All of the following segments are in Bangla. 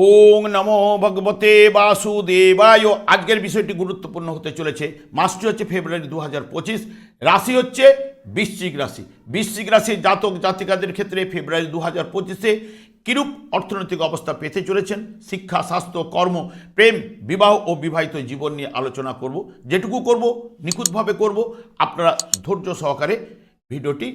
ওং নমো ভগবতে বাসুদেবায়। আজকের বিষয়টি গুরুত্বপূর্ণ হতে চলেছে। মাসটি হচ্ছে ফেব্রুয়ারি দু হাজার পঁচিশ। রাশি হচ্ছে বৃশ্চিক রাশি। বৃশ্চিক রাশির জাতক জাতিকাদের ক্ষেত্রে ফেব্রুয়ারি দু হাজার পঁচিশে কিরূপ অর্থনৈতিক অবস্থা পেতে চলেছেন? শিক্ষা, স্বাস্থ্য, কর্ম, প্রেম, বিবাহ ও বিবাহিত জীবন নিয়ে আলোচনা করব। যেটুকু করব, নিখুঁতভাবে করব। আপনারা ধৈর্য সহকারে ভিডিওটি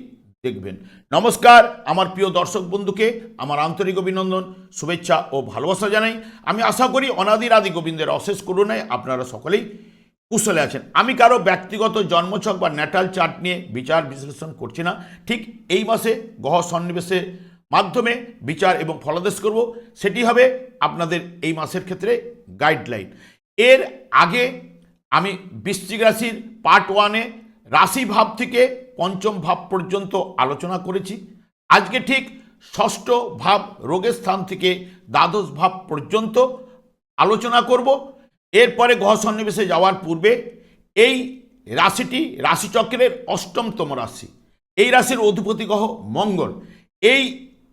দেখবেন। নমস্কার, আমার প্রিয় দর্শক বন্ধুকে, আমার আন্তরিক অভিনন্দন, শুভেচ্ছা ও ভালোবাসা জানাই। আমি আশা করি অনাদির আদি গোবিন্দের অশেষ করুণায় আপনারা সকলেই কুশলে আছেন। আমি কারও ব্যক্তিগত জন্মছক বা ন্যাটাল চার্ট নিয়ে বিচার বিশ্লেষণ করছি না। ঠিক এই মাসে গহ সন্নিবেশের মাধ্যমে বিচার এবং ফলাদেশ করব। সেটি হবে আপনাদের এই মাসের ক্ষেত্রে গাইডলাইন। এর আগে আমি বৃশ্চিক রাশির পার্ট ওয়ানে রাশি ভাব থেকে পঞ্চম ভাব পর্যন্ত আলোচনা করেছি। আজকে ঠিক ষষ্ঠ ভাব রোগের স্থান থেকে দ্বাদশ ভাব পর্যন্ত আলোচনা করব। এরপরে গ্রহ সন্নিবেশে যাওয়ার পূর্বে এই রাশিটি রাশিচক্রের অষ্টমতম রাশি। এই রাশির অধিপতি গ্রহ মঙ্গল। এই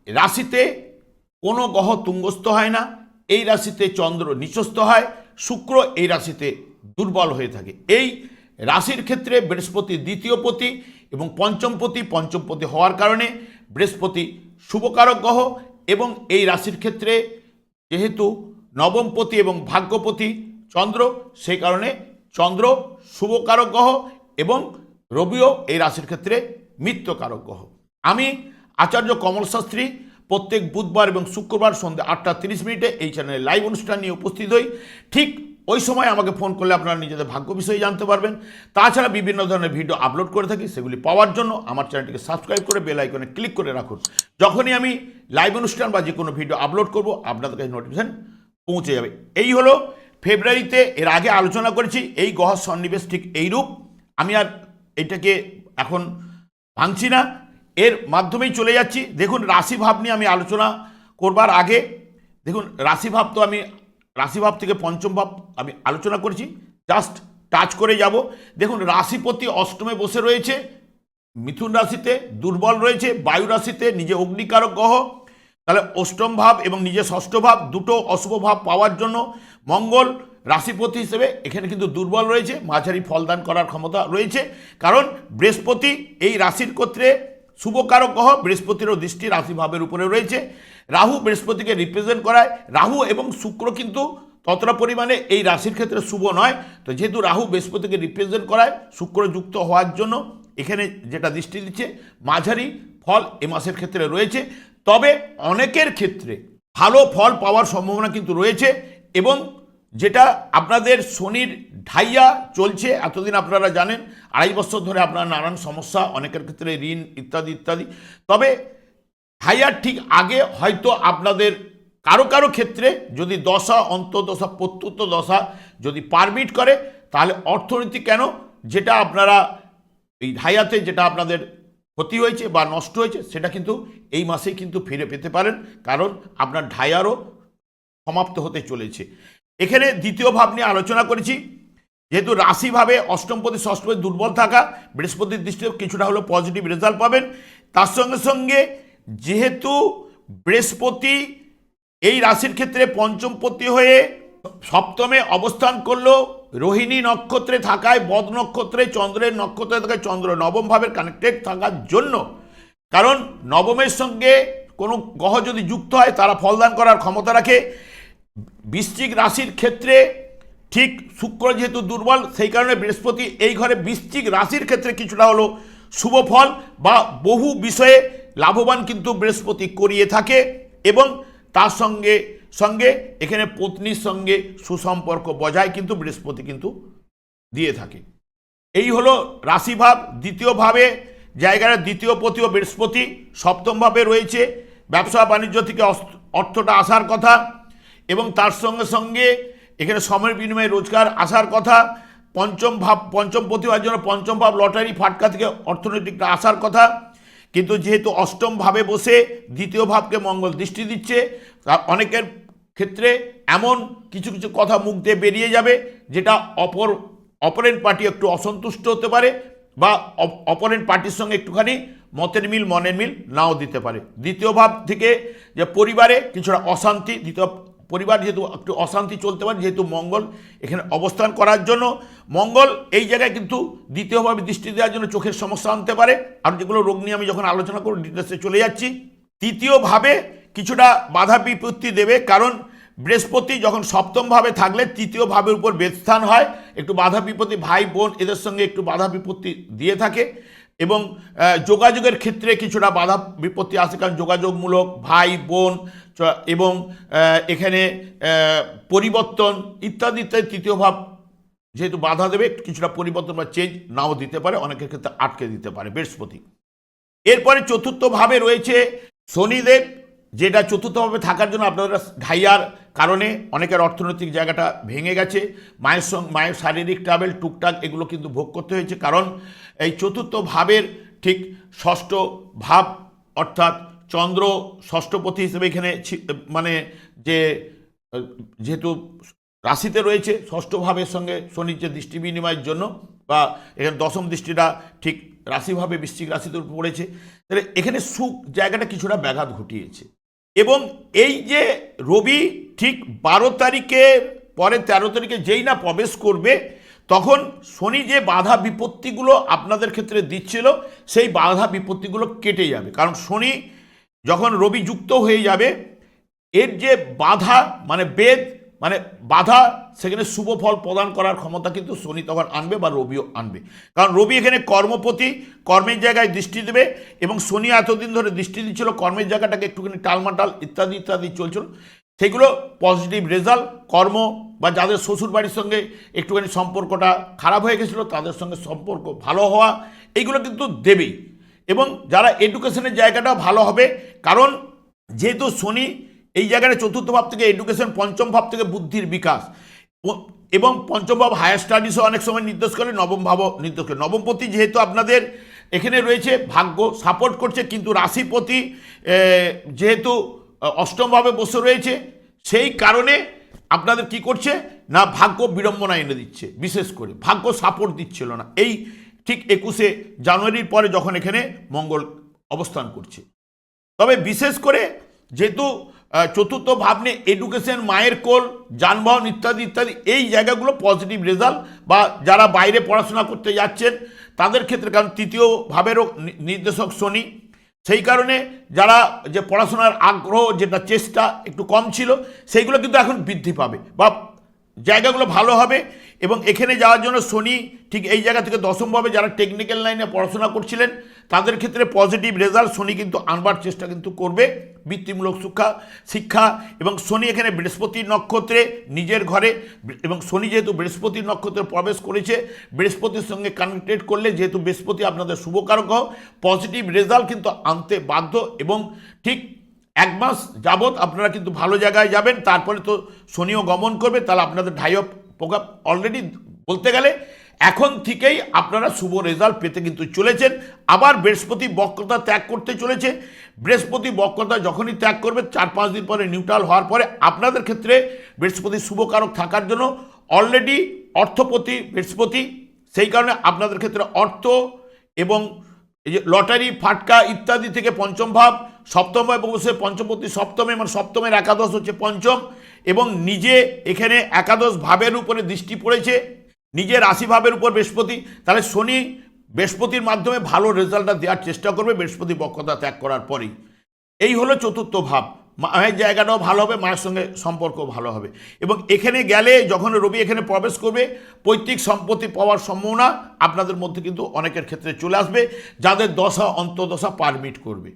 রাশিতে কোনো গ্রহ তুঙ্গস্থ হয় না। এই রাশিতে চন্দ্র নিচস্থ হয়। শুক্র এই রাশিতে দুর্বল হয়ে থাকে। এই রাশির ক্ষেত্রে বৃহস্পতি দ্বিতীয় পতি। এবং পঞ্চমপতি পঞ্চমপতি হওয়ার কারণে বৃহস্পতি শুভকারক গ্রহ এবং এই রাশির ক্ষেত্রে যেহেতু নবমপতি এবং ভাগ্যপতি চন্দ্র, সেই কারণে চন্দ্র শুভকারক গ্রহ এবং রবিও এই রাশির ক্ষেত্রে মিত্রকারক গ্রহ। আমি আচার্য কমল শাস্ত্রী প্রত্যেক বুধবার এবং শুক্রবার সন্ধ্যে আটটা তিরিশ মিনিটে এই চ্যানেলে লাইভ অনুষ্ঠান নিয়ে উপস্থিত হই। ঠিক ওই সময় আমাকে ফোন করলে আপনারা নিজেদের ভাগ্য বিষয়ে জানতে পারবেন। তাছাড়া বিভিন্ন ধরনের ভিডিও আপলোড করে থাকি, সেগুলি পাওয়ার জন্য আমার চ্যানেলটিকে সাবস্ক্রাইব করে বেল আইকনে ক্লিক করে রাখুন। যখনই আমি লাইভ অনুষ্ঠান বা যে কোনো ভিডিও আপলোড করব, আপনাদের কাছে নোটিফিকেশান পৌঁছে যাবে। এই হলো ফেব্রুয়ারিতে এর আগে আলোচনা করেছি, এই গ্রহ সন্নিবেশ ঠিক এইরূপ। আমি আর এটাকে এখন ভাঙছি না। এর মাধ্যমেই চলে যাচ্ছি। দেখুন, রাশিভাব নিয়ে আমি আলোচনা করবার আগে, দেখুন, রাশিভাব তো আমি রাশিভাব থেকে পঞ্চম ভাব আমি আলোচনা করেছি জাস্ট টাচ করে যাব। দেখুন, রাশিপতি অষ্টমে বসে রয়েছে, মিথুন রাশিতে দুর্বল রয়েছে, বায়ু রাশিতে নিজে অগ্নিকারক গ্রহ, তাহলে অষ্টম ভাব এবং নিজে ষষ্ঠ ভাব দুটো অশুভ ভাব পাওয়ার জন্য মঙ্গল রাশিপতি হিসেবে এখানে কিন্তু দুর্বল রয়েছে, মাঝারি ফলদান করার ক্ষমতা রয়েছে, কারণ বৃহস্পতি এই রাশির ক্ষেত্রে শুভকারক গ্রহ, বৃহস্পতিরও দৃষ্টি রাশিভাবের উপরে রয়েছে। রাহু বৃহস্পতিকে রিপ্রেজেন্ট করায়। রাহু এবং শুক্র কিন্তু ততটা পরিমাণে এই রাশির ক্ষেত্রে শুভ নয়। তো যেহেতু রাহু বৃহস্পতিকে রিপ্রেজেন্ট করায়, শুক্র যুক্ত হওয়ার জন্য এখানে যেটা দৃষ্টি দিচ্ছে, মাঝারি ফল এ মাসের ক্ষেত্রে রয়েছে। তবে অনেকের ক্ষেত্রে ভালো ফল পাওয়ার সম্ভাবনা কিন্তু রয়েছে এবং যেটা আপনাদের শনির ঢাইয়া চলছে, এতদিন আপনারা জানেন, আড়াই বছর ধরে আপনার নানান সমস্যা, অনেকের ক্ষেত্রে ঋণ ইত্যাদি ইত্যাদি। তবে হাইয়ার ঠিক আগে হয়তো আপনাদের কারও কারও ক্ষেত্রে যদি দশা অন্তদশা প্রত্যুত দশা যদি পারমিট করে, তাহলে অর্থনীতি কেন? যেটা আপনারা এই হায়াতে যেটা আপনাদের ক্ষতি হয়েছে বা নষ্ট হয়েছে, সেটা কিন্তু এই মাসেই কিন্তু ফিরে পেতে পারেন, কারণ আপনার ঢায়ারও সমাপ্ত হতে চলেছে। এখানে দ্বিতীয় ভাব নিয়ে আলোচনা করেছি, যেহেতু রাশিভাবে অষ্টমপতি ষষ্ঠপতি দুর্বল থাকা, বৃহস্পতির দৃষ্টিতে কিছুটা হলেও পজিটিভ রেজাল্ট পাবেন। তার সঙ্গে সঙ্গে যেহেতু বৃহস্পতি এই রাশির ক্ষেত্রে পঞ্চমপতি হয়ে সপ্তমে অবস্থান করল, রোহিণী নক্ষত্রে থাকায়, বদ নক্ষত্রে, চন্দ্রের নক্ষত্রে থাকায় চন্দ্র নবম ভাবের কানেক্টেড থাকার জন্য। কারণ নবমের সঙ্গে কোনো গ্রহ যদি যুক্ত হয়, তারা ফলদান করার ক্ষমতা রাখে। বৃশ্চিক রাশির ক্ষেত্রে ঠিক শুক্র যেহেতু দুর্বল, সেই কারণে বৃহস্পতি এই ঘরে বৃশ্চিক রাশির ক্ষেত্রে কিছুটা হলো শুভ ফল বা বহু বিষয়ে লাভবান কিন্তু বৃহস্পতি করিয়ে থাকে এবং তার সঙ্গে সঙ্গে এখানে পত্নীর সঙ্গে সুসম্পর্ক বজায় কিন্তু বৃহস্পতি কিন্তু দিয়ে থাকে। এই হলো রাশিভাব। দ্বিতীয়ভাবে জায়গার দ্বিতীয় পতি ও বৃহস্পতি সপ্তমভাবে রয়েছে ব্যবসা বাণিজ্য থেকে অর্থটা আসার কথা এবং তার সঙ্গে সঙ্গে এখানে সময়ের বিনিময়ে রোজগার আসার কথা। পঞ্চম ভাব, পঞ্চম হওয়ার জন্য পঞ্চম ভাব লটারি ফাটকা থেকে অর্থনৈতিকটা আসার কথা। কিন্তু যেহেতু অষ্টম ভাবে বসে দ্বিতীয় ভাবকে মঙ্গল দৃষ্টি দিচ্ছে অনেকের ক্ষেত্রে এমন কিছু কিছু কথা মুখ দিয়ে বেরিয়ে যাবে, যেটা অপর অপরেন্ট পার্টি একটু অসন্তুষ্ট হতে পারে বা অপরেন্ট পার্টির সঙ্গে একটুখানি মতের মিল, মনের মিল নাও দিতে পারে। দ্বিতীয় ভাব থেকে যে পরিবারে কিছুটা অশান্তি, দ্বিতীয় পরিবার যেহেতু একটু অশান্তি চলতে পারে, যেহেতু মঙ্গল এখানে অবস্থান করার জন্য, মঙ্গল এই জায়গায় কিন্তু দ্বিতীয়ভাবে দৃষ্টি দেওয়ার জন্য চোখের সমস্যা আনতে পারে। আর যেগুলো রোগ নিয়ে আমি যখন আলোচনা করব, ডিটেলসে চলে যাচ্ছি। তৃতীয়ভাবে কিছুটা বাধা বিপত্তি দেবে, কারণ বৃহস্পতি যখন সপ্তমভাবে থাকলে তৃতীয় ভাবের উপর বেদস্থান হয়, একটু বাধা বিপত্তি, ভাই বোন এদের সঙ্গে একটু বাধা বিপত্তি দিয়ে থাকে। এবং যোগাযোগের ক্ষেত্রে কিছুটা বাধা বিপত্তি আসে, কারণ যোগাযোগমূলক ভাই বোন এবং এখানে পরিবর্তন ইত্যাদি ইত্যাদি, তৃতীয় ভাব যেহেতু বাধা দেবে কিছুটা পরিবর্তন বা চেঞ্জ নাও দিতে পারে, অনেকের ক্ষেত্রে আটকে দিতে পারে, বৃহস্পতি। এরপরে চতুর্থ ভাবে রয়েছে শনিদেব, যেটা চতুর্থভাবে থাকার জন্য আপনারা ঢাইয়ার কারণে অনেকের অর্থনৈতিক জায়গাটা ভেঙে গেছে, মায়ের সঙ্গে মায়ের শারীরিক ট্রাভেল টুকটাক এগুলো কিন্তু ভোগ করতে হয়েছে, কারণ এই চতুর্থ ভাবের ঠিক ষষ্ঠ ভাব অর্থাৎ চন্দ্র ষষ্ঠপতি হিসেবে এখানে মানে যে, যেহেতু রাশিতে রয়েছে, ষষ্ঠ ভাবের সঙ্গে শনির যে দৃষ্টি বিনিময়ের জন্য, বা এখানে দশম দৃষ্টিটা ঠিক রাশিভাবে বৃশ্চিক রাশিতে পড়েছে, তাহলে এখানে সুখ জায়গাটা কিছুটা ব্যাঘাত ঘটিয়েছে। এবং এই যে রবি ঠিক বারো তারিখে পরে তেরো তারিখে যেই না প্রবেশ করবে, তখন শনি যে বাধা বিপত্তিগুলো আপনাদের ক্ষেত্রে দিচ্ছিল, সেই বাধা বিপত্তিগুলো কেটে যাবে। কারণ শনি যখন রবি যুক্ত হয়ে যাবে, এর যে বাধা মানে বেদ মানে বাধা, সেখানে শুভ ফল প্রদান করার ক্ষমতা কিন্তু শনি তখন আনবে বা রবিও আনবে। কারণ রবি এখানে কর্মপতি, কর্মের জায়গায় দৃষ্টি দেবে এবং শনি এতদিন ধরে দৃষ্টি দিচ্ছিল, কর্মের জায়গাটাকে একটুখানি টালমাটাল ইত্যাদি ইত্যাদি চলছিল। সেগুলো পজিটিভ রেজাল্ট কর্ম বা যাদের শ্বশুর বাড়ির সঙ্গে একটুখানি সম্পর্কটা খারাপ হয়ে গেছিল, তাদের সঙ্গে সম্পর্ক ভালো হওয়া এইগুলো কিন্তু দেবেই। এবং যারা এডুকেশনের জায়গাটাও ভালো হবে, কারণ যেহেতু শনি এই জায়গাটা চতুর্থ ভাব থেকে এডুকেশন পঞ্চম ভাব থেকে বুদ্ধির বিকাশ এবং পঞ্চম ভাব হায়ার স্টাডিজও অনেক সময় নির্দেশ করে, নবম ভাবও নির্দেশ করে। নবমপতি যেহেতু আপনাদের এখানে রয়েছে, ভাগ্য সাপোর্ট করছে, কিন্তু রাশিপতি যেহেতু অষ্টমভাবে বসে রয়েছে, সেই কারণে আপনাদের কি করছে, না ভাগ্য বিড়ম্বনা এনে দিচ্ছে, বিশেষ করে ভাগ্য সাপোর্ট দিচ্ছিল না। এই ঠিক একুশে জানুয়ারির পরে যখন এখানে মঙ্গল অবস্থান করছে। তবে বিশেষ করে যেহেতু চতুর্থ ভাবনে এডুকেশন মায়ের কোল, যানবাহন ইত্যাদি ইত্যাদি, এই জায়গাগুলো পজিটিভ রেজাল্ট বা যারা বাইরে পড়াশোনা করতে যাচ্ছেন, তাদের ক্ষেত্রে কারণ তৃতীয় ভাবেরও নির্দেশক শনি। সেই কারণে যারা যে পড়াশোনার আগ্রহ, যেটা চেষ্টা একটু কম ছিল, সেইগুলো কিন্তু এখন বৃদ্ধি পাবে বা জায়গাগুলো ভালো হবে। এবং এখানে যাওয়ার জন্য শনি ঠিক এই জায়গা থেকে দশমভাবে যারা টেকনিক্যাল লাইনে পড়াশোনা করছিলেন, তাদের ক্ষেত্রে পজিটিভ রেজাল্ট শনি কিন্তু আনবার চেষ্টা কিন্তু করবে। বৃত্তিমূলক শিক্ষা শিক্ষা এবং শনি এখানে বৃহস্পতির নক্ষত্রে নিজের ঘরে এবং শনি যেহেতু বৃহস্পতির নক্ষত্রে প্রবেশ করেছে, বৃহস্পতির সঙ্গে কানেক্টেড করলে যেহেতু বৃহস্পতি আপনাদের শুভকারক পজিটিভ রেজাল্ট কিন্তু আনতে বাধ্য এবং ঠিক এক মাস যাবৎ আপনারা কিন্তু ভালো জায়গায় যাবেন, তারপরে তো শনিও গমন করবে, তাহলে আপনাদের ঢাইও প্রভাব অলরেডি বলতে গেলে এখন থেকেই আপনারা শুভ রেজাল্ট পেতে কিন্তু চলেছেন। আবার বৃহস্পতি বক্রতা ত্যাগ করতে চলেছে। বৃহস্পতি বক্রতা যখনই ত্যাগ করবে, চার পাঁচ দিন পরে নিউট্রাল হওয়ার পরে আপনাদের ক্ষেত্রে বৃহস্পতি শুভকারক থাকার জন্য অলরেডি অর্থপতি বৃহস্পতি, সেই কারণে আপনাদের ক্ষেত্রে অর্থ এবং এই যে লটারি, ফাটকা ইত্যাদি থেকে পঞ্চম ভাব, সপ্তম ভাবে বসে পঞ্চমপতি সপ্তমে মানে সপ্তমের একাদশ হচ্ছে পঞ্চম। এবং নিজে এখানে একাদশ ভাবের উপরে দৃষ্টি পড়েছে, নিজে রাশি ভাবের উপর বৃহস্পতি, তাহলে শনি বৃহস্পতির মাধ্যমে ভালো রেজাল্টটা দেওয়ার চেষ্টা করবে বৃহস্পতি বক্ষতা ত্যাগ করার পরেই। এই হলো চতুর্থ ভাব, মায়ের জায়গাটাও ভালো হবে, মায়ের সঙ্গে সম্পর্ক ভালো হবে। এবং এখানে গেলে যখন রবি এখানে প্রবেশ করবে, পৈতৃক সম্পত্তি পাওয়ার সম্ভাবনা আপনাদের মধ্যে কিন্তু অনেকের ক্ষেত্রে চলে আসবে, যাদের দশা অন্তদশা পারমিট করবে।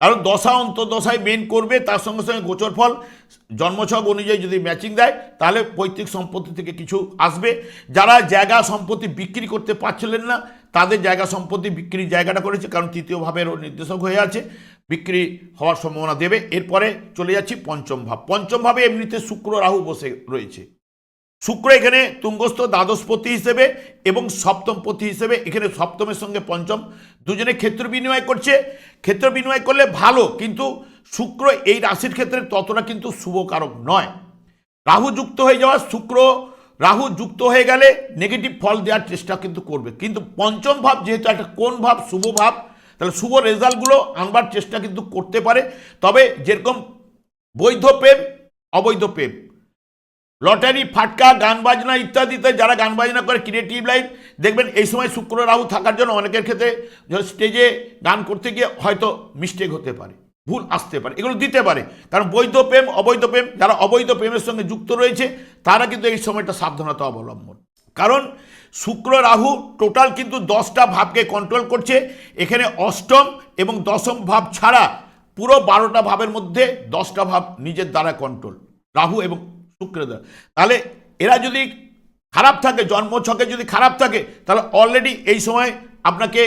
কারণ দশা অন্তদশায় মেন করবে, তার সঙ্গে সঙ্গে গোচর ফল, জন্মছক অনুযায়ী যদি ম্যাচিং দেয়, তাহলে পৈতৃক সম্পত্তি থেকে কিছু আসবে। যারা জায়গা সম্পত্তি বিক্রি করতে পারছিলেন না, তাদের জায়গা সম্পত্তি বিক্রির জায়গাটা করেছে, কারণ তৃতীয় ভাবেরও নির্দেশক হয়ে আছে। বিক্রি হওয়ার সম্ভাবনা দেবে। এরপরে চলে যাচ্ছি পঞ্চম ভাব। পঞ্চম ভাবে এমনিতে শুক্র, রাহু বসে রয়েছে। শুক্র এখানে তুঙ্গস্থ দ্বাদশপতি হিসেবে এবং সপ্তম সপ্তমপতি হিসেবে, এখানে সপ্তমের সঙ্গে পঞ্চম। দুজনে ক্ষেত্র বিনিময় করছে। ক্ষেত্র বিনিময় করলে ভালো, কিন্তু শুক্র এই রাশির ক্ষেত্রে ততটা কিন্তু শুভকারক নয়। রাহু যুক্ত হয়ে যাওয়া শুক্র, রাহু যুক্ত হয়ে গেলে নেগেটিভ ফল দেওয়ার চেষ্টা কিন্তু করবে। কিন্তু পঞ্চম ভাব যেহেতু একটা কোন ভাব, শুভ ভাব, তাহলে শুভ রেজাল্টগুলো আনবার চেষ্টা কিন্তু করতে পারে। তবে যেরকম বৈধ প্রেম, অবৈধ প্রেম লটারি, ফাটকা, গান বাজনা ইত্যাদিতে যারা গান বাজনা করে ক্রিয়েটিভ লাইন দেখবেন এই সময় শুক্র রাহু থাকার জন্য অনেকের ক্ষেত্রে স্টেজে গান করতে গিয়ে হয়তো মিস্টেক হতে পারে, ভুল আসতে পারে, এগুলো দিতে পারে। কারণ বৈধ প্রেম, অবৈধ প্রেম, যারা অবৈধ প্রেমের সঙ্গে যুক্ত রয়েছে, তারা কিন্তু এই সময়টা সাবধানতা অবলম্বন। কারণ শুক্র রাহু টোটাল কিন্তু দশটা ভাবকে কন্ট্রোল করছে। এখানে অষ্টম এবং দশম ভাব ছাড়া পুরো বারোটা ভাবের মধ্যে দশটা ভাব নিজের দ্বারা কন্ট্রোল রাহু এবং শুক্রের তাহলে এরা যদি খারাপ থাকে, জন্ম ছকে যদি খারাপ থাকে, তাহলে অলরেডি এই সময় আপনাকে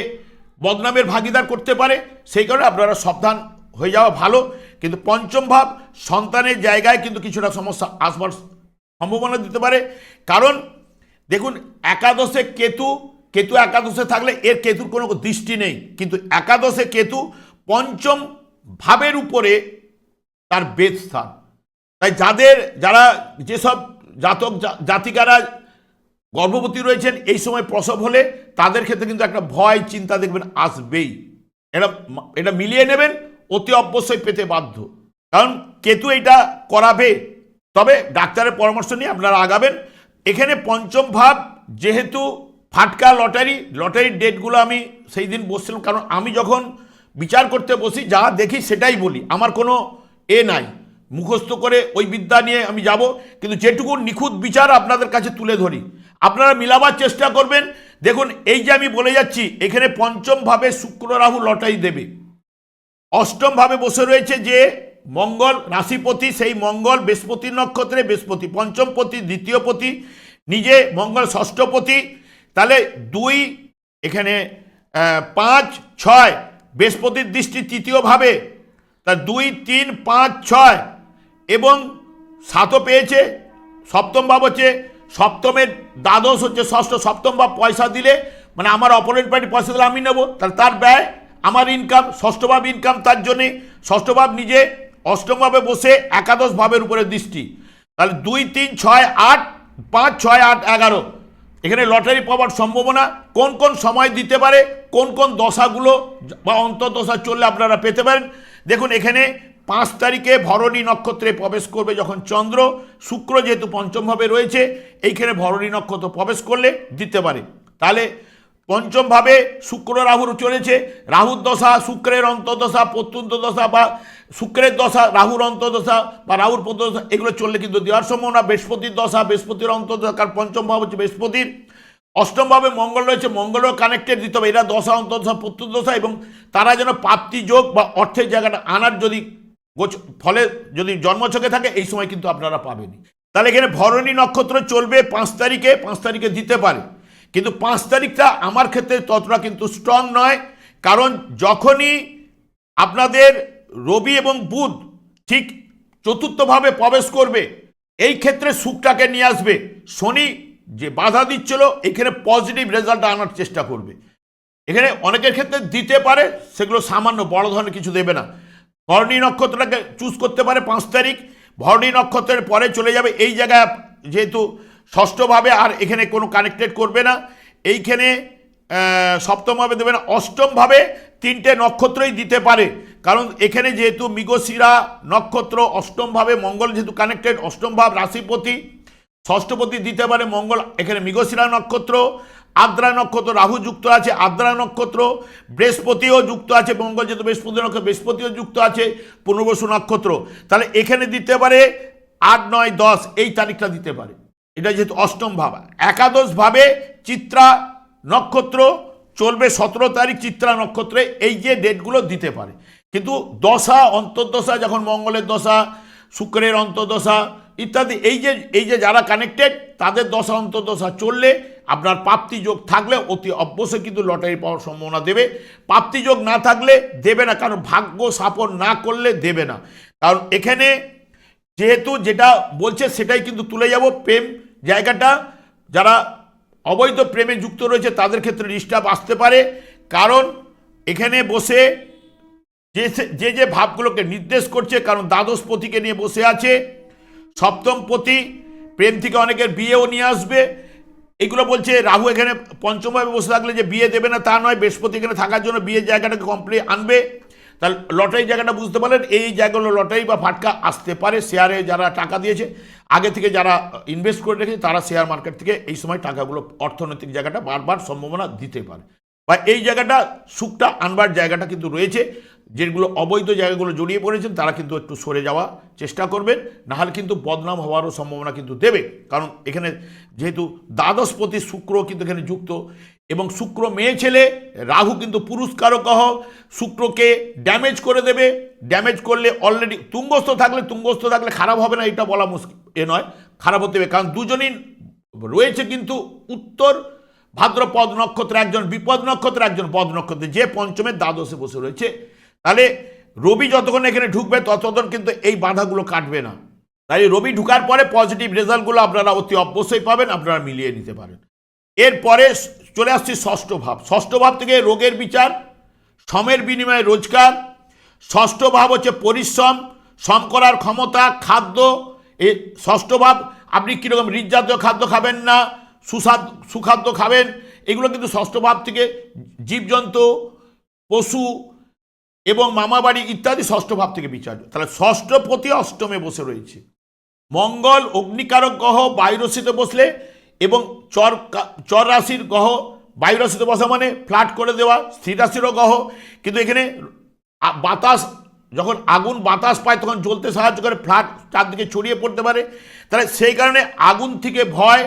বদনামের ভাগিদার করতে পারে। সেই কারণে আপনারা সাবধান হয়ে যাওয়া ভালো। কিন্তু পঞ্চম ভাব, সন্তানের জায়গায় কিন্তু কিছুটা সমস্যা আসবার সম্ভাবনা দিতে পারে। কারণ দেখুন, একাদশে কেতু কেতু একাদশে থাকলে এর কেতুর কোনো দৃষ্টি নেই। কিন্তু একাদশে কেতু পঞ্চম ভাবের উপরে তার বেদ স্থান। তাই যাদের, যারা যেসব জাতক জাতিকারা গর্ভবতী রয়েছেন, এই সময় প্রসব হলে তাদের ক্ষেত্রে কিন্তু একটা ভয়, চিন্তা দেখবেন আসবেই। এটা এটা মিলিয়ে নেবেন, অতি অবশ্যই পেতে বাধ্য। কারণ কেতু এটা করাবে, তবে ডাক্তারের পরামর্শ নিয়ে আপনারা আগাবেন। এখানে পঞ্চম ভাব, যেহেতু ফাটকা লটারি লটারির ডেটগুলো আমি সেই দিন বসছিলাম, কারণ আমি যখন বিচার করতে বসি, যা দেখি সেটাই বলি, আমার কোনো এ নাই। মুখস্থ করে ওই বিদ্যা নিয়ে আমি যাব, কিন্তু যেটুকু নিখুঁত বিচার আপনাদের কাছে তুলে ধরি। আপনারা মিলাবার চেষ্টা করবেন। দেখুন, এই যে আমি বলে যাচ্ছি, এখানে পঞ্চম ভাবে শুক্র রাহু লটাই দেবে। অষ্টম ভাবে বসে রয়েছে যে মঙ্গল রাশিপতি, সেই মঙ্গল বৃহস্পতি নক্ষত্রে বৃহস্পতি পঞ্চম পতি দ্বিতীয় পতি নিজে মঙ্গল ষষ্ঠপতি। তাহলে দুই, এখানে পাঁচ, ছয়, বৃহস্পতির দৃষ্টি তৃতীয়ভাবে। তা দুই, তিন, পাঁচ, ছয় এবং সাতও পেয়েছে, সপ্তম ভাব হচ্ছে, সপ্তমের দ্বাদশ হচ্ছে, ষষ্ঠ, সপ্তম ভাব পয়সা দিলে মানে আমার অপোনেন্ট পার্টি পয়সা দিলে আমি নেব। তাহলে তার ব্যয়, আমার ইনকাম ষষ্ঠ ভাব ইনকাম তার জন্যে, ষষ্ঠ ভাব নিজে অষ্টমভাবে বসে একাদশ ভাবের উপরে দৃষ্টি। তাহলে দুই, তিন, ছয়, আট, পাঁচ, ছয়, আট, এগারো। এখানে লটারি পাওয়ার সম্ভাবনা, কোন কোন সময় দিতে পারে, কোন কোন দশাগুলো বা অন্তর্দশা চললে আপনারা পেতে পারেন। দেখুন, এখানে পাঁচ তারিখে ভরণী নক্ষত্রে প্রবেশ করবে যখন চন্দ্র। শুক্র যেহেতু পঞ্চমভাবে রয়েছে, এইখানে ভরণী নক্ষত্র প্রবেশ করলে দিতে পারে। তাহলে পঞ্চমভাবে শুক্র রাহুর চলেছে, রাহুর দশা শুক্রের অন্তর্দশা, প্রত্যন্ত দশা বা শুক্রের দশা, রাহুর অন্তর্দশা বা রাহুর প্রত্যদশা এগুলো চললে কিন্তু দেওয়ার সম্ভাবনা। বৃহস্পতির দশা, বৃহস্পতির অন্তর্দশা, কারণ পঞ্চম ভাব হচ্ছে বৃহস্পতির। অষ্টমভাবে মঙ্গল রয়েছে, মঙ্গলও কানেক্টেড দিতে হবে। এরা দশা, অন্তর্দশা প্রত্যুদশা এবং তারা যেন প্রাপ্তি যোগ বা অর্থের জায়গাটা আনার যদি গোচ- ফলে যদি জন্মছকে থাকে, এই সময় কিন্তু আপনারা পাবেনই। তাহলে এখানে ভরণী নক্ষত্র চলবে পাঁচ তারিখে পাঁচ তারিখে দিতে পারে। কিন্তু পাঁচ তারিখটা আমার ক্ষেত্রে ততটা কিন্তু স্ট্রং নয়। কারণ যখনই আপনাদের রবি এবং বুধ ঠিক চতুর্থভাবে প্রবেশ করবে, এই ক্ষেত্রে সুখটাকে নিয়ে আসবে। শনি যে বাধা দিচ্ছিল, এখানে পজিটিভ রেজাল্ট আনার চেষ্টা করবে। এখানে অনেকের ক্ষেত্রে দিতে পারে, সেগুলো সামান্য বড় ধরনের কিছু দেবে না। ভরণী নক্ষত্রটাকে চুজ করতে পারে পাঁচ তারিখ। ভরণী নক্ষত্রের পরে চলে যাবে এই জায়গায়, যেহেতু ষষ্ঠভাবে আর এখানে কোনো কানেক্টেড করবে না। এইখানে সপ্তমভাবে দেবে না অষ্টমভাবে তিনটে নক্ষত্রই দিতে পারে। কারণ এখানে যেহেতু মৃগশিরা নক্ষত্র, অষ্টমভাবে মঙ্গল যেহেতু কানেক্টেড অষ্টম ভাব রাশিপতি, ষষ্ঠপতি দিতে পারে মঙ্গল। এখানে মৃগশিরা নক্ষত্র আদ্রা নক্ষত্র, রাহু যুক্ত আছে, আদ্রা নক্ষত্র, বৃহস্পতিও যুক্ত আছে, মঙ্গল যেহেতু বৃহস্পতি নক্ষত্র, বৃহস্পতিও যুক্ত আছে পুনর্বসু নক্ষত্র। তাহলে এখানে দিতে পারে আট, নয়, দশ, এই তারিখটা দিতে পারে। এটা যেহেতু অষ্টম ভাব। একাদশ ভাবে চিত্রা নক্ষত্র চলবে সতেরো তারিখ চিত্রা নক্ষত্রে, এই যে ডেটগুলো দিতে পারে। কিন্তু দশা, অন্তর্দশা, যখন মঙ্গলের দশা, শুক্রের অন্তর্দশা ইত্যাদি, এই যে এই যে যারা কানেক্টেড তাদের দশা অন্তর্দশা চললে আপনার প্রাপ্তি যোগ থাকলে অতি অবশ্যই কিন্তু লটারি পাওয়ার সম্ভাবনা দেবে। প্রাপ্তি যোগ না থাকলে দেবে না, কারণ ভাগ্য স্থাপন না করলে দেবে না। কারণ এখানে যেহেতু যেটা বলছে সেটাই কিন্তু তুলে যাব, প্রেম জায়গাটা। যারা অবৈধ প্রেমে যুক্ত রয়েছে, তাদের ক্ষেত্রে ডিস্টার্ব আসতে পারে। কারণ এখানে বসে যে যে ভাবগুলোকে নির্দেশ করছে, কারণ দ্বাদশ পতিকে নিয়ে বসে আছে সপ্তম পতি, প্রেম থেকে অনেকের বিয়েও নিয়ে আসবে। এগুলো বলছে, রাহু এখানে পঞ্চমভাবে বসে থাকলে যে বিয়ে দেবে না তা নয়, বৃহস্পতি এখানে থাকার জন্য বিয়ের জায়গাটাকে কমপ্লিট আনবে। তাহলে লটারি জায়গাটা বুঝতে পারলেন, এই জায়গাগুলো লটারি বা ফাটকা আসতে পারে শেয়ারে যারা টাকা দিয়েছে, আগে থেকে যারা ইনভেস্ট করে রেখেছে, তারা শেয়ার মার্কেট থেকে এই সময় টাকাগুলো অর্থনৈতিক জায়গাটা বারবার সম্ভাবনা দিতে পারে। বা এই জায়গাটা, সুখটা আনবার জায়গাটা কিন্তু রয়েছে, যেগুলো অবৈধ জায়গাগুলো জড়িয়ে পড়েছেন, তারা কিন্তু একটু সরে যাওয়া চেষ্টা করবেন। নাহলে কিন্তু বদনাম হওয়ারও সম্ভাবনা কিন্তু দেবে। কারণ এখানে যেহেতু দ্বাদশপতি শুক্র কিন্তু এখানে যুক্ত, এবং শুক্র মেয়ে ছেলে, রাহু কিন্তু পুরস্কারক গ্রহ শুক্রকে ড্যামেজ করে দেবে। ড্যামেজ করলে অলরেডি তুঙ্গস্থ থাকলে তুঙ্গস্থ থাকলে খারাপ হবে না, এটা বলা মুশকিল, এ নয়, খারাপ হতে হবে। কারণ দুজনই রয়েছে কিন্তু উত্তর ভাদ্রপদ নক্ষত্রে একজন, বিপদ নক্ষত্রে একজন, পদ নক্ষত্রে যে পঞ্চমের দ্বাদশে বসে রয়েছে, তাহলে রবি যতক্ষণ এখানে ঢুকবে, ততক্ষণ কিন্তু এই বাধাগুলো কাটবে না। তাই রবি ঢুকার পরে পজিটিভ রেজাল্টগুলো আপনারা অতি অবশ্যই পাবেন, আপনারা মিলিয়ে নিতে পারেন। এরপরে চলে আসছি ষষ্ঠ ভাব। ষষ্ঠ ভাব থেকে রোগের বিচার সমের বিনিময়ে রোজগার, ষষ্ঠ ভাব হচ্ছে পরিশ্রম, শ্রম করার ক্ষমতা, খাদ্য, এ ষষ্ঠ ভাব, আপনি কীরকম হৃদজাতীয় খাদ্য খাবেন না সুস্বাদ সুখাদ্য খাবেন। এগুলো কিন্তু ষষ্ঠ ভাব থেকে জীবজন্তু, পশু এবং মামাবাড়ি ইত্যাদি ষষ্ঠ ভাব থেকে বিচার্য। তাহলে ষষ্ঠ প্রতি অষ্টমে বসে রয়েছে। মঙ্গল, অগ্নিকারক গ্রহ বায়ুরশিতে বসলে এবং চর চর রাশির গ্রহ বায়ুরাশিতে বসা মানে ফ্ল্যাট করে দেওয়া স্থির রাশিরও গ্রহ। কিন্তু এখানে বাতাস, যখন আগুন বাতাস পায় তখন জ্বলতে সাহায্য করে, ফ্ল্যাট চারদিকে ছড়িয়ে পড়তে পারে। তাহলে সেই কারণে আগুন থেকে ভয়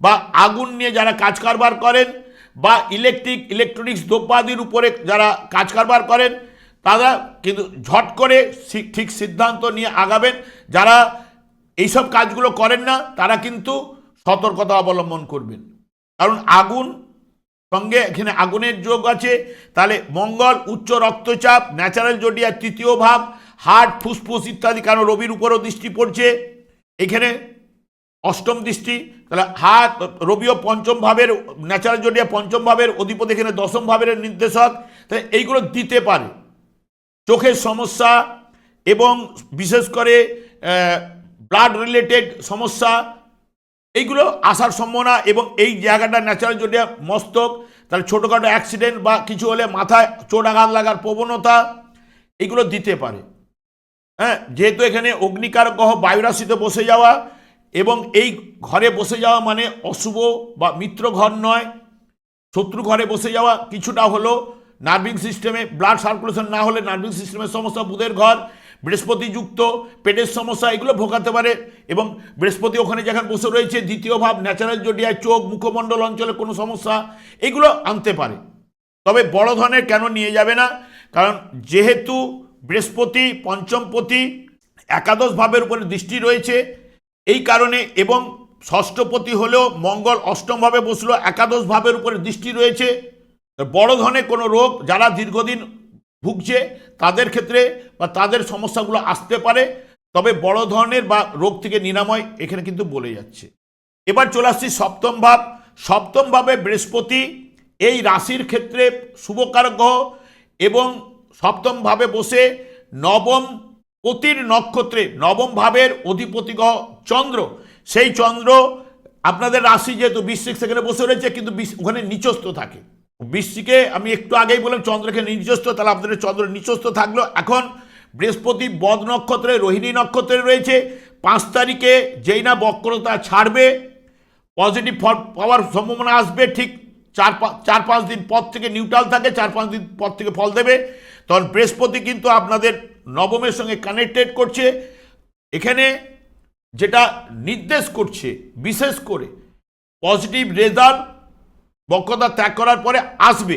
বা আগুন নিয়ে যারা কাজ কারবার করেন বা ইলেকট্রিক, ইলেকট্রনিক্স দ্রব্যাদির উপরে যারা কাজ কারবার করেন, তারা কিন্তু ঝট করে ঠিক সিদ্ধান্ত নিয়ে আগাবেন। যারা এইসব কাজগুলো করেন না, তারা কিন্তু সতর্কতা অবলম্বন করবেন। কারণ আগুন, সঙ্গে এখানে আগুনের যোগ আছে। তাহলে মঙ্গল, উচ্চ রক্তচাপ, ন্যাচারাল জোডিয়ার তৃতীয় ভাব হার্ট ফুসফুস ইত্যাদি, কারণ রবির উপরও দৃষ্টি পড়ছে। এখানে অষ্টম দৃষ্টি, তাহলে হাত রবিও পঞ্চম ভাবের, ন্যাচারাল জোডিয়া পঞ্চম ভাবের অধিপতি এখানে দশম ভাবের নির্দেশক, তাহলে এইগুলো দিতে পারে। চোখের সমস্যা এবং বিশেষ করে ব্লাড রিলেটেড সমস্যা, এইগুলো আসার সম্ভাবনা এবং এই জায়গাটা ন্যাচারাল জোডিয়া মস্তক, তাহলে ছোটোখাটো অ্যাক্সিডেন্ট বা কিছু হলে মাথায় চোট আঘাত লাগার প্রবণতা এগুলো দিতে পারে। হ্যাঁ যেহেতু এখানে অগ্নিকার গ্রহ বায়ুরাশিতে বসে যাওয়া এবং এই ঘরে বসে যাওয়া মানে অশুভ বা মিত্র ঘর নয়। শত্রু ঘরে বসে যাওয়া কিছুটা হলো নার্ভিং সিস্টেমে ব্লাড সার্কুলেশন না হলে নার্ভিং সিস্টেমের সমস্যা, বুধের ঘর, বৃহস্পতি যুক্ত, পেটের সমস্যা, এগুলো ভোগাতে পারে এবং বৃহস্পতি ওখানে যেখানে বসে রয়েছে, দ্বিতীয় ভাব ন্যাচারাল জোডিয়ায় চোখ, মুখমণ্ডল অঞ্চলে কোনো সমস্যা, এগুলো আনতে পারে। তবে বড় ধরনের কেন নিয়ে যাবে না? কারণ যেহেতু বৃহস্পতি পঞ্চমপতি একাদশ ভাবের উপরে দৃষ্টি রয়েছে এই কারণে এবং ষষ্ঠপতি হলেও মঙ্গল অষ্টমভাবে বসল একাদশ ভাবের উপরে দৃষ্টি রয়েছে। বড় ধরনের কোনো রোগ যারা দীর্ঘদিন ভুগছে, তাদের ক্ষেত্রে বা তাদের সমস্যাগুলো আসতে পারে, তবে বড় ধরনের বা রোগ থেকে নিরাময় এখানে কিন্তু বলে যাচ্ছে। এবার চলে আসছি সপ্তম ভাব। সপ্তম ভাবে বৃহস্পতি, এই রাশির ক্ষেত্রে শুভকারক গ্রহ এবং সপ্তমভাবে বসে নবম পতির নক্ষত্রে নবম ভাবের অধিপতি গ্রহ চন্দ্র। সেই চন্দ্র আপনাদের রাশি যেহেতু বৃশ্চিক, সেখানে বসে রয়েছে, কিন্তু ওখানে নিচস্থ থাকে। বৃশ্চিকে আমি একটু আগেই বললাম, চন্দ্রকে নিচস্থ, তাহলে আপনাদের চন্দ্র নিচস্থ থাকল। এখন বৃহস্পতি বদ নক্ষত্রে, রোহিণী নক্ষত্রে রয়েছে। পাঁচ তারিখে যেই না বক্রতা ছাড়বে পজিটিভ ফল পাওয়ার সম্ভাবনা আসবে ঠিক চার চার পাঁচ দিন পর থেকে নিউট্রাল থাকে, চার পাঁচ দিন পর থেকে ফল দেবে। তখন বৃহস্পতি কিন্তু আপনাদের নবমের সঙ্গে কানেক্টেড করছে। এখানে যেটা নির্দেশ করছে, বিশেষ করে পজিটিভ রেজাল্ট বক্ষতা ত্যাগ করার পরে আসবে।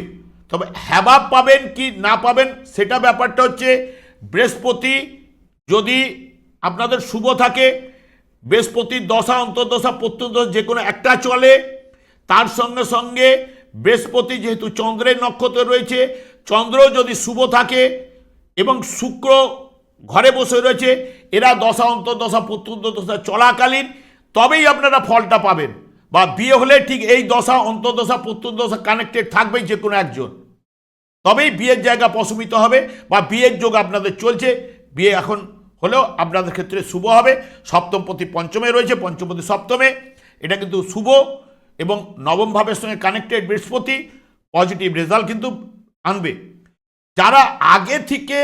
তবে হ্যাবাব পাবেন কি না পাবেন সেটা ব্যাপারটা হচ্ছে বৃহস্পতি যদি আপনাদের শুভ থাকে বৃহস্পতির দশা, অন্তর্দশা প্রত্যন্তদশা যে কোনো একটা চলে, তার সঙ্গে সঙ্গে বৃহস্পতি যেহেতু চন্দ্রের নক্ষত্রে রয়েছে চন্দ্র যদি শুভ থাকে এবং শুক্র ঘরে বসে রয়েছে, এরা দশা অন্তর্দশা, প্রত্যন্তদশা চলাকালীন, তবেই আপনারা ফলটা পাবেন। বা বিয়ে হলে ঠিক এই দশা অন্তর্দশা, প্রত্যন্তদশা কানেক্টেড থাকবেই যে কোনো একজন। তবেই বিয়ের জায়গা প্রশমিত হবে বা বিয়ের যোগ আপনাদের চলছে। বিয়ে এখন হলেও আপনাদের ক্ষেত্রে শুভ হবে। সপ্তমপতি পঞ্চমে রয়েছে পঞ্চমপতি সপ্তমে। এটা কিন্তু শুভ এবং নবম ভাবের সঙ্গে কানেক্টেড বৃহস্পতি পজিটিভ রেজাল্ট কিন্তু আনবে। যারা আগে থেকে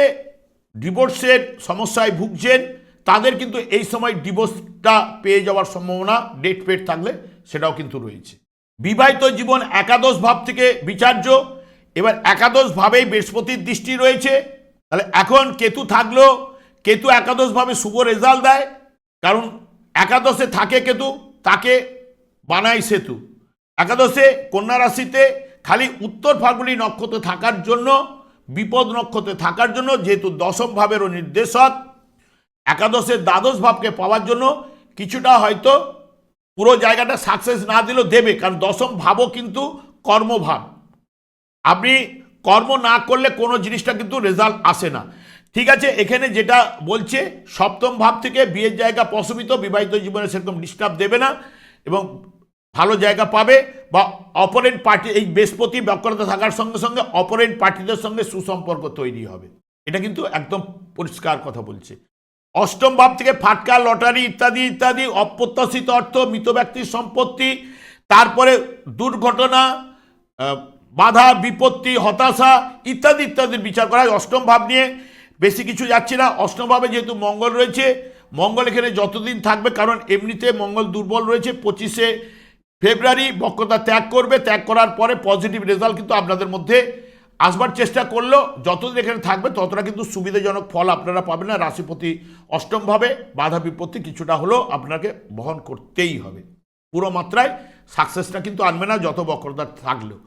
ডিভোর্সের সমস্যায় ভুগছেন, তাদের কিন্তু এই সময় ডিভোর্সটা পেয়ে যাওয়ার সম্ভাবনা, ডেট পেড থাকলে সেটাও কিন্তু রয়েছে। বিবাহিত জীবন একাদশ ভাব থেকে বিচার্য, এবার একাদশ ভাবেই বৃহস্পতির দৃষ্টি রয়েছে। তাহলে এখন কেতু থাকলেও কেতু একাদশভাবে শুভ রেজাল্ট দেয়, কারণ একাদশে থাকে কেতু, তাকে বানায় সেতু। একাদশে কন্যা রাশিতে খালি উত্তর ফাল্গুনি নক্ষত্র থাকার জন্য, বিপদ নক্ষত্রে থাকার জন্য, যেহেতু দশম ভাবেরও নির্দেশক, একাদশের দ্বাদশ ভাবকে পাওয়ার জন্য কিছুটা হয়তো পুরো জায়গাটা সাকসেস না দিলেও দেবে, কারণ দশম ভাবও কিন্তু কর্মভাব। আপনি কর্ম না করলে কোনো জিনিসটা কিন্তু রেজাল্ট আসে না। ঠিক আছে, এখানে যেটা বলছে, সপ্তম ভাব থেকে বিয়ের জায়গা প্রশমিত, বিবাহিত জীবনে সেরকম ডিস্টার্ব দেবে না, এবং ভালো জায়গা পাবে বা অপরেন্ট পার্টি এই বৃহস্পতি বক্রতা থাকার সঙ্গে সঙ্গে অপরেন্ট পার্টিদের সঙ্গে সুসম্পর্ক তৈরি হবে। এটা কিন্তু একদম পরিষ্কার কথা বলছে। অষ্টম ভাব থেকে ফাটকা, লটারি ইত্যাদি ইত্যাদি, অপ্রত্যাশিত অর্থ, মৃত ব্যক্তির সম্পত্তি, তারপরে দুর্ঘটনা বাধা, বিপত্তি, হতাশা ইত্যাদি, ইত্যাদির বিচার করা হয়। অষ্টম ভাব নিয়ে বেশি কিছু যাচ্ছে না। অষ্টম ভাবে যেহেতু মঙ্গল রয়েছে, মঙ্গল এখানে যতদিন থাকবে, কারণ এমনিতে মঙ্গল দুর্বল রয়েছে, পঁচিশে ফেব্রুয়ারি বক্রতা ত্যাগ করবে, ত্যাগ করার পরে পজিটিভ রেজাল্ট কিন্তু আপনাদের মধ্যে আসবার চেষ্টা করলেও যতদিন এখানে থাকবে, ততটা কিন্তু সুবিধাজনক ফল আপনারা পাবেন না। রাশিপতি অষ্টমভাবে বাধা বিপত্তি কিছুটা হলেও আপনাকে বহন করতেই হবে। পুরো মাত্রায় সাকসেসটা কিন্তু আনবে না যত বক্রতা থাকলেও।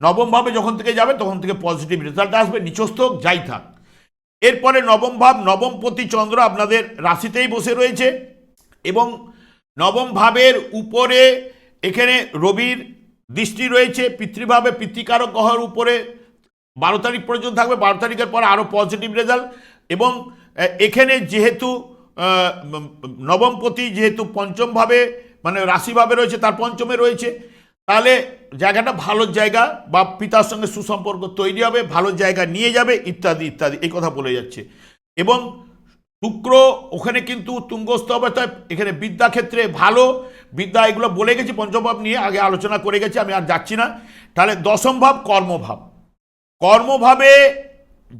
নবমভাবে যখন থেকে যাবে, তখন থেকে পজিটিভ রেজাল্ট আসবে। নিচস্থ যাই থাক। এরপরে নবম ভাব নবমপতি চন্দ্র আপনাদের রাশিতেই বসে রয়েছে এবং নবম ভাবের উপরে এখানে রবির দৃষ্টি রয়েছে, পিতৃভাবে পিতৃকারক গ্রহের উপরে বারো তারিখ পর্যন্ত থাকবে, বারো তারিখের পর আরও পজিটিভ রেজাল্ট এবং এখানে যেহেতু নবমপতি যেহেতু পঞ্চমভাবে মানে রাশিভাবে রয়েছে, তার পঞ্চমে রয়েছে, তাহলে জায়গাটা ভালো জায়গা বা পিতার সঙ্গে সুসম্পর্ক তৈরি হবে, ভালো জায়গা নিয়ে যাবে, ইত্যাদি ইত্যাদি, এই কথা বলে যাচ্ছে। এবং শুক্র, ওখানে কিন্তু তুঙ্গস্থ অবস্থায় এখানে বিদ্যাক্ষেত্রে ভালো। বিদ্যা এগুলো বলে গেছি, পঞ্চমভাব নিয়ে আগে আলোচনা করে গেছি, আমি আর যাচ্ছি না। তাহলে দশম ভাব কর্মভাব। কর্মভাবে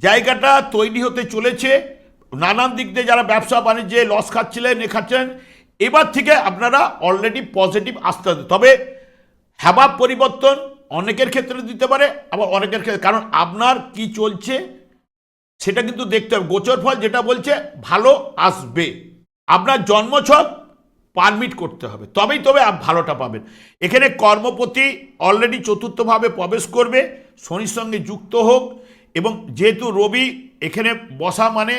জায়গাটা তৈরি হতে চলেছে। নানান দিক দিয়ে যারা ব্যবসা বাণিজ্যে লস খাচ্ছিলেন, এ খাচ্ছিলেন, এবার থেকে আপনারা অলরেডি পজিটিভ আসতে হবে। তবে হ্যাবাব পরিবর্তন অনেকের ক্ষেত্রে দিতে পারে, আবার অনেকের ক্ষেত্রে কারণ আপনার কি চলছে? সেটা কিন্তু দেখতে হবে। গোচর ফল যেটা বলছে, ভালো আসবে। আপনার জন্মছক পারমিট করতে হবে। তবেই তবে ভালোটা পাবেন। এখানে কর্মপতি অলরেডি চতুর্থভাবে প্রবেশ করবে, শনির সঙ্গে যুক্ত হোক এবং যেহেতু রবি এখানে বসা মানে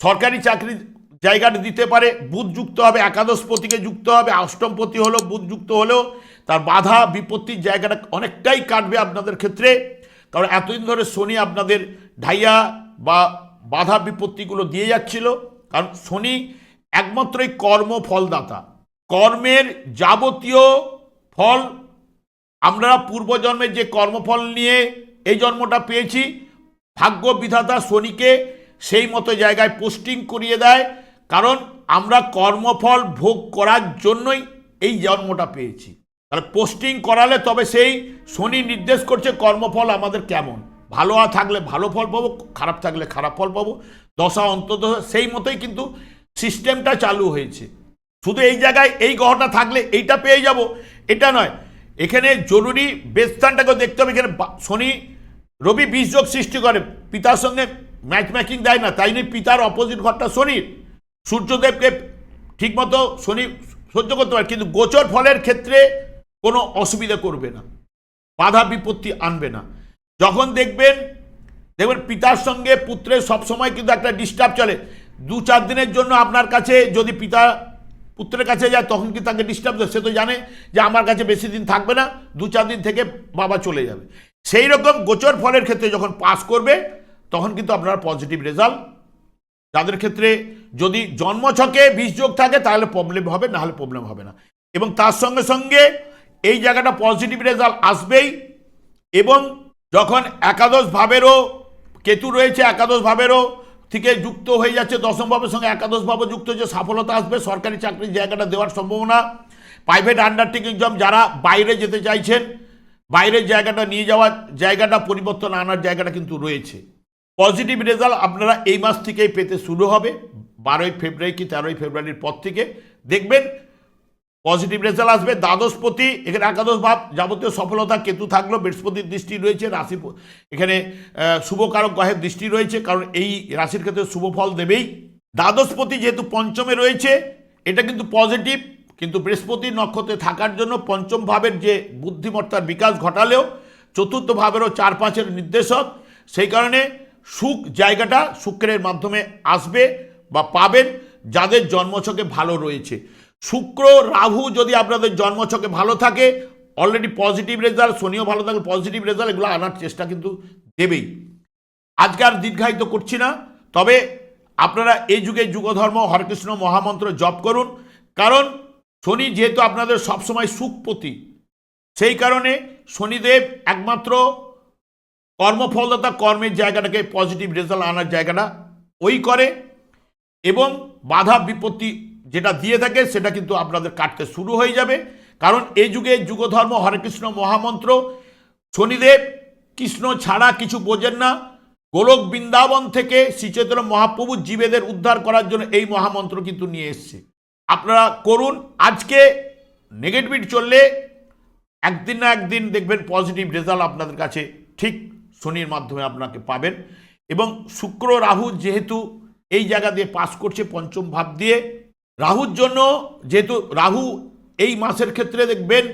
সরকারি চাকরি জায়গাটা দিতে পারে, বুধ যুক্ত হবে, একাদশপতিকে যুক্ত হবে, অষ্টমপতি হলো, বুধ যুক্ত হলেও তার বাধা বিপত্তির জায়গাটা অনেকটাই কাটবে আপনাদের ক্ষেত্রে। কারণ এতদিন ধরে শনি আপনাদের ঢাইয়া বাধা বিপত্তিগুলো দিয়ে যাচ্ছিল। কারণ শনি একমাত্রই কর্ম ফলদাতা কর্মের যাবতীয় ফল আমরা পূর্বজন্মের যে কর্মফল নিয়ে এই জন্মটা পেয়েছি ভাগ্য বিধাতা শনিকে সেই মতো জায়গায় পোস্টিং করিয়ে দেয়। কারণ আমরা কর্মফল ভোগ করার জন্যই এই জন্মটা পেয়েছি। তাহলে পোস্টিং করালে তবে সেই শনি নির্দেশ করছে কর্মফল আমাদের কেমন। ভালো থাকলে ভালো ফল পাবো, খারাপ থাকলে খারাপ ফল পাবো। দশা অন্তত সেই মতোই কিন্তু সিস্টেমটা চালু হয়েছে। শুধু এই জায়গায় এই গ্রহটা থাকলে এইটা পেয়ে যাব, এটা নয়। এখানে জরুরি বেস্থানটাকেও দেখতে হবে। এখানে শনি, রবি বীজযোগ সৃষ্টি করে। পিতার সঙ্গে ম্যাচ ম্যাচিং দেয় না, তাই নিয়ে, পিতার অপোজিট ঘরটা শনির। সূর্যদেবকে ঠিকমতো শনি সহ্য করতে পারে, কিন্তু গোচর ফলের ক্ষেত্রে কোনো অসুবিধা করবে না। বাধা বিপত্তি আনবে না। যখন দেখবেন দেখবেন পিতার সঙ্গে পুত্রের সবসময় কিন্তু একটা ডিস্টার্ব চলে। দু চার দিনের জন্য আপনার কাছে যদি পিতা পুত্রের কাছে যায়, তখন কি তাকে ডিস্টার্ব দেয়? সে তো জানে যে আমার কাছে বেশি দিন থাকবে না, দু চার দিন থেকে বাবা চলে যাবে। সেই রকম গোচর ফলের ক্ষেত্রে যখন পাস করবে, তখন কিন্তু আপনার পজিটিভ রেজাল্ট যাদের ক্ষেত্রে যদি জন্মছকে বিষ যোগ থাকে, তাহলে প্রবলেম হবে, না হলে প্রবলেম হবে না। এবং তার সঙ্গে সঙ্গে এই জায়গাটা পজিটিভ রেজাল্ট আসবেই। এবং যখন একাদশ ভাবেরও কেতু রয়েছে, একাদশ ভাবেরও থেকে যুক্ত হয়ে যাচ্ছে, দশম ভাবের সঙ্গে একাদশ ভাবে যুক্ত হচ্ছে সফলতা আসবে, সরকারি চাকরির জায়গাটা দেওয়ার সম্ভাবনা। প্রাইভেট আন্ডারটেকিং জব যারা বাইরে যেতে চাইছেন, বাইরের জায়গাটা নিয়ে যাওয়ার জায়গাটা, পরিবর্তন আনার জায়গাটা কিন্তু রয়েছে। পজিটিভ রেজাল্ট আপনারা এই মাস থেকেই পেতে শুরু হবে, বারোই ফেব্রুয়ারি কি তেরোই ফেব্রুয়ারির পর থেকে। দেখবেন পজিটিভ রেজাল্ট আসবে, দ্বাদশপতি, এখানে একাদশ ভাব, যাবতীয় সফলতা, কেতু থাকল, বৃহস্পতির দৃষ্টি রয়েছে রাশি এখানে শুভকারক গ্রহের দৃষ্টি রয়েছে, কারণ এই রাশির ক্ষেত্রে শুভ ফল দেবেই। দ্বাদশপতি যেহেতু পঞ্চমে রয়েছে, এটা কিন্তু পজিটিভ কিন্তু বৃহস্পতি নক্ষত্রে থাকার জন্য পঞ্চম ভাবের যে বুদ্ধিমত্তার বিকাশ ঘটালেও, চতুর্থ ভাবেরও চার পাঁচের নির্দেশক, সেই কারণে সুখ জায়গাটা শুক্রের মাধ্যমে আসবে বা পাবেন, যাদের জন্মছকে ভালো রয়েছে। শুক্র, রাহু যদি আপনাদের জন্মছকে ভালো থাকে অলরেডি পজিটিভ রেজাল্ট শনিও ভালো থাকলে পজিটিভ রেজাল্ট এগুলো আনার চেষ্টা কিন্তু দেবেই। আজকে আর দীর্ঘায়িত করছি না, তবে আপনারা এই যুগে যুগধর্ম, হরকৃষ্ণ মহামন্ত্র জপ করুন। কারণ শনি যেহেতু আপনাদের সবসময় সুখপতি, সেই কারণে শনিদেব একমাত্র কর্মফলদাতা, কর্মের জায়গাটাকে পজিটিভ রেজাল্ট আনার জায়গাটা ওই করে, এবং বাধা বিপত্তি যেটা দিয়ে থাকে সেটা কিন্তু আপনাদের কাটতে শুরু হয়ে যাবে। কারণ এই যুগে যুগধর্ম হরেকৃষ্ণ মহামন্ত্র, শনিদেব, কৃষ্ণ ছাড়া কিছু বোঝেন না। গোলক বৃন্দাবন থেকে শ্রীচৈতন্য মহাপ্রভু জীবেদের উদ্ধার করার জন্য এই মহামন্ত্র কিন্তু নিয়ে এসছে। আপনারা করুন। আজকে নেগেটিভ চললে একদিন না একদিন দেখবেন পজিটিভ রেজাল্ট আপনাদের কাছে ঠিক শনির মাধ্যমে আপনাকে পাবেন। এবং শুক্র, রাহু যেহেতু এই জায়গা দিয়ে পাস করছে পঞ্চম ভাব দিয়ে রাহুর জন্য যেহেতু রাহু এই মাসের ক্ষেত্রে দেখবেন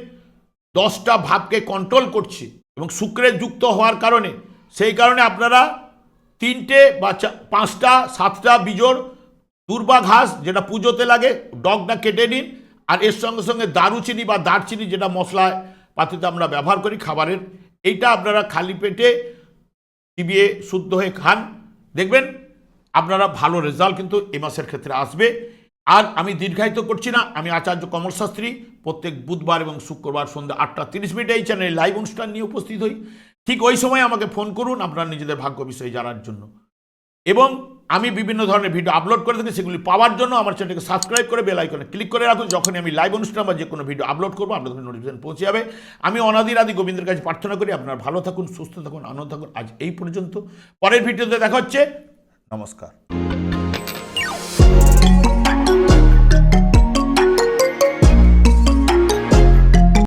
দশটা ভাবকে কন্ট্রোল করছে এবং শুক্রের যুক্ত হওয়ার কারণে, সেই কারণে আপনারা তিনটে বা পাঁচটা, সাতটা বিজোড়, দুর্বা ঘাস যেটা পুজোতে লাগে, ডগটা কেটে নিন, আর এর সঙ্গে সঙ্গে দারুচিনি বা দারচিনি যেটা মশলা পাতিতে আমরা ব্যবহার করি খাবারের, এইটা আপনারা খালি পেটে চিবিয়ে শুদ্ধ হয়ে খান। দেখবেন আপনারা ভালো রেজাল্ট কিন্তু এ মাসের ক্ষেত্রে আসবে। আর আমি দীর্ঘায়িত করছি না। আমি আচার্য কমল শাস্ত্রী, প্রত্যেক বুধবার এবং শুক্রবার সন্ধ্যা আটটা তিরিশ মিনিটে এই চ্যানেলে লাইভ অনুষ্ঠান নিয়ে উপস্থিত হই। ঠিক ওই সময় আমাকে ফোন করুন আপনার নিজেদের ভাগ্য বিষয়ে জানার জন্য। এবং আমি বিভিন্ন ধরনের ভিডিও আপলোড করে থাকি, সেগুলি পাওয়ার জন্য আমার চ্যানেলকে সাবস্ক্রাইব করে বেল আইকনে ক্লিক করে রাখুন। যখনই আমি লাইভ অনুষ্ঠান বা যে কোনো ভিডিও আপলোড করব, আপনাদের নোটিফিকেশন পৌঁছে যাবে। আমি অনাদির আদি গোবিন্দের কাছে প্রার্থনা করি, আপনারা ভালো থাকুন, সুস্থ থাকুন, আনন্দ থাকুন। আজ এই পর্যন্ত। পরের ভিডিওতে দেখা হচ্ছে। নমস্কার।